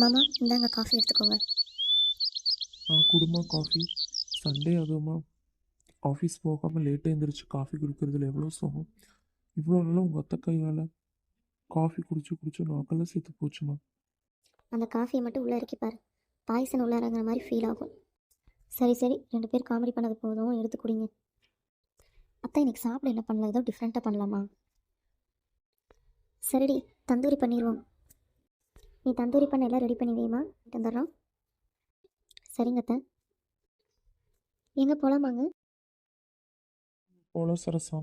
மாமா இந்தாங்க காஃபி எடுத்துக்கோங்க. ஆ குடுமா காஃபி சண்டே அதுவுமா. ஆஃபீஸ் போகாமல் லேட்டாக எழுந்திரிச்சு காஃபி குடிக்கிறதுல எவ்வளோ சுகம்? இவ்வளோ நாளாக உங்கள் அத்தை கையால் காஃபி குடிச்சு குடிச்சு நாக்கெல்லாம் சேர்த்து போச்சுமா? அந்த காஃபியை மட்டும் உள்ளே இறக்கி பாரு. பாய்சன் உள்ள இறங்குற மாதிரி ஃபீல் ஆகும். சரி சரி. ரெண்டு பேர் காமெடி பண்ணது போதும். எடுத்து குடிங்க. அத்தை இன்னைக்கு சாப்பிட என்ன பண்ணலாம்? ஏதோ டிஃப்ரெண்ட்டாக பண்ணலாமா? சரிடி தந்தூரி பண்ணிடுவோம் நீ தந்தூரி பண்ண எல்லாம் ரெடி பண்ணி வைமா வந்துடுறோம் சரிங்க அத்தை. எங்கே போகலாமாங்க போல சரசா.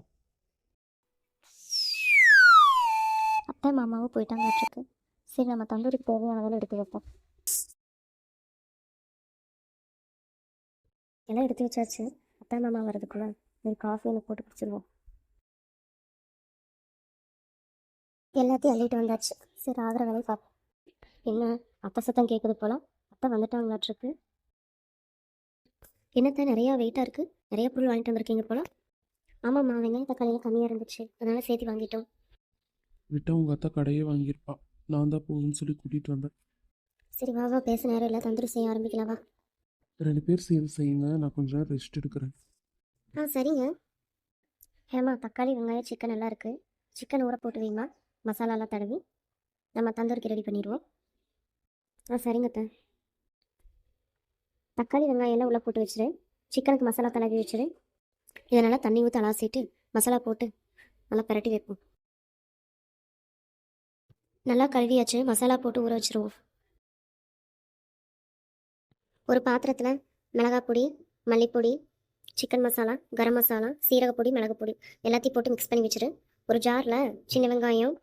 அத்தை மாமாவும் போயிட்டாங்கட்டுருக்கு சரி நம்ம தந்தூரிக்கு தேவையானதெல்லாம் எடுத்து வைப்போம். எல்லாம் எடுத்து வச்சாச்சு. அத்தை மாமா வர்றதுக்குள்ள ஒரு காஃபி ஒன்று போட்டு குடிச்சிருவோம். எல்லாத்தையும் அள்ளிட்டு வந்தாச்சு. சரி ஆகிற வேலையை பார்ப்போம் என்ன? அத்தை சத்தம் கேட்குது போல. அத்தை வந்துட்டாங்களாட்ருக்கு. என்னத்த நிறையா வெயிட்டாக இருக்குது நிறைய பொருள் வாங்கிட்டு வந்திருக்கீங்க போல. ஆமாம்மா வெங்காயம் தக்காளியெல்லாம் கம்மியாக இருந்துச்சு. அதனால சேர்த்து வாங்கிட்டோம். விட்டால் உங்கள் அத்தை கடையே வாங்கியிருப்பா. நான் தான் போகுதுன்னு சொல்லி கூட்டிகிட்டு வந்தேன். சரி வா வா பேச நேரம் இல்லை. தந்தூரி செய்ய ஆரம்பிக்கலாம் வா. ரெண்டு பேர் சேர்ந்து செய்யுங்க. நான் கொஞ்ச நேரம் ரெஸ்ட் எடுக்கிறேன். ஆ சரிங்க. ஹேமா தக்காளி வெங்காயம் சிக்கன் எல்லாம் இருக்குது சிக்கன் ஊற போட்டு வைமா மசாலாலாம் தடவி. நம்ம தந்தூரிக்கு ரெடி பண்ணிடுவோம். ஆ சரிங்க அத்தை. தக்காளி வெங்காயம் எல்லாம் உள்ளே போட்டு வச்சிரு. சிக்கனுக்கு மசாலா தடவி வச்சிரு. இதை நல்லா தண்ணி ஊற்றி அலாசிட்டு மசாலா போட்டு நல்லா பிரட்டி வைப்போம். நல்லா கழுவியாச்சு. மசாலா போட்டு ஊற வச்சிருவோம். ஒரு பாத்திரத்தில் மிளகாய் பொடி மல்லிப்பொடி சிக்கன் மசாலா கரம் மசாலா சீரகப்பொடி மிளகுப்பொடி எல்லாத்தையும் போட்டு மிக்ஸ் பண்ணி வச்சிரு. ஒரு ஜாரில் சின்ன வெங்காயம்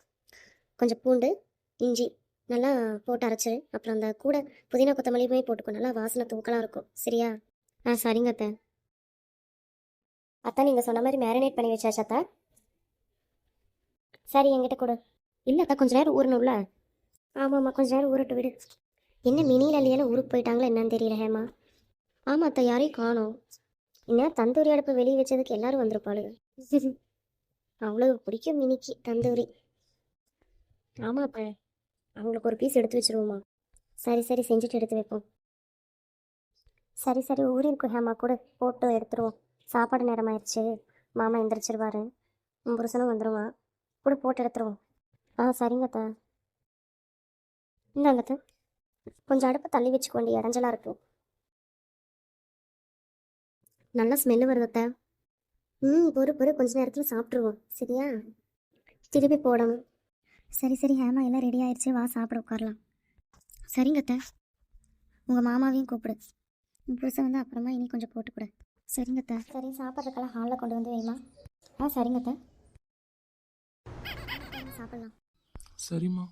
கொஞ்சம் பூண்டு இஞ்சி நல்லா போட்டு அரைச்சி அப்புறம் அந்த கூட புதினா கொத்தமல்லியுமே போட்டுக்கோ. நல்லா வாசனை தூக்கலாம் இருக்கும். சரியா? ஆ சரிங்க அத்தை. அத்தா நீங்கள் சொன்ன மாதிரி மேரினேட் பண்ணி வச்சாச்சு அத்தா? சரி என்கிட்ட கொடு. இல்லை அத்தா கொஞ்சம் நேரம் ஊறணும்ல? ஆமாம் ஆமாம் கொஞ்சம் நேரம் ஊறட்டு விடு. என்ன மினியில் இல்லையாலும் ஊருக்கு போயிட்டாங்களா என்னன்னு தெரியல ஹேமா. ஆமாம் அத்தை யாரையும் காணோம். என்ன தந்தூரி அடுப்பு வெளியே வச்சதுக்கு எல்லாரும் வந்திருப்பாளுங்க அவ்வளோ பிடிக்கும் மினிக்கு தந்தூரி. ஆமாம் அப்ப அவங்களுக்கு ஒரு பீஸ் எடுத்து வச்சிருவோமா? சரி சரி செஞ்சுட்டு எடுத்து வைப்போம். சரி சரி ஊறி இருக்கும் ஹேமா கூட போட்டு எடுத்துருவோம். சாப்பாடு நேரம் ஆயிடுச்சு மாமா எந்திரிச்சிருவாரு. உன் புருஷனும் வந்துடுவான் கூட போட்டு எடுத்துருவோம். ஆ சரிங்க அத்தை. இந்தாங்க கொஞ்சம் அடுப்பை தள்ளி வச்சுக்கோண்டி இடைஞ்சலாக இருக்கும் நல்ல ஸ்மெல்லு வருதத்த ம் பொறு பொறு கொஞ்ச நேரத்தில் சாப்பிட்ருவோம் சரியா? திருப்பி போடணும். சரி சரி ஹேமா எல்லாம் ரெடி ஆயிடுச்சு. வா சாப்பிட உட்காரலாம். சரிங்க அத்தை. உங்கள் மாமாவையும் கூப்பிடு. புருஷன் வந்து அப்புறமா இனி கொஞ்சம் போட்டு கொடு சரிங்க அத்தை. சரி சாப்பிட்றதுக்கெல்லாம் ஹாலில் கொண்டு வந்து வைமா. ஆ சரிங்க அத்தை. சாப்பிட்லாம். சரிம்மா.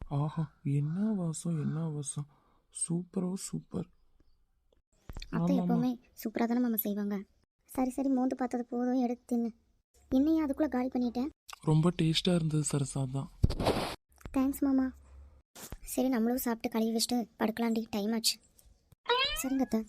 ஆஹா என்ன வாசம் என்ன வாசம். சூப்பரோ சூப்பர். அத்தை. எப்போவுமே சூப்பராக தானே மாமா செய்வாங்க. சரி சரி மோந்து பார்த்தது போதும் எடுத்து தின்னு. என்னையா அதுக்குள்ளே காலி பண்ணிட்டேன் ரொம்ப டேஸ்ட்டாக இருந்தது சரசா தான் தேங்க்ஸ் மாமா. சரி நம்மளும் சாப்பிட்டு கழுவி வச்சுட்டு படுக்கலாண்டி டைம் ஆச்சு. சரிங்க அத்தை.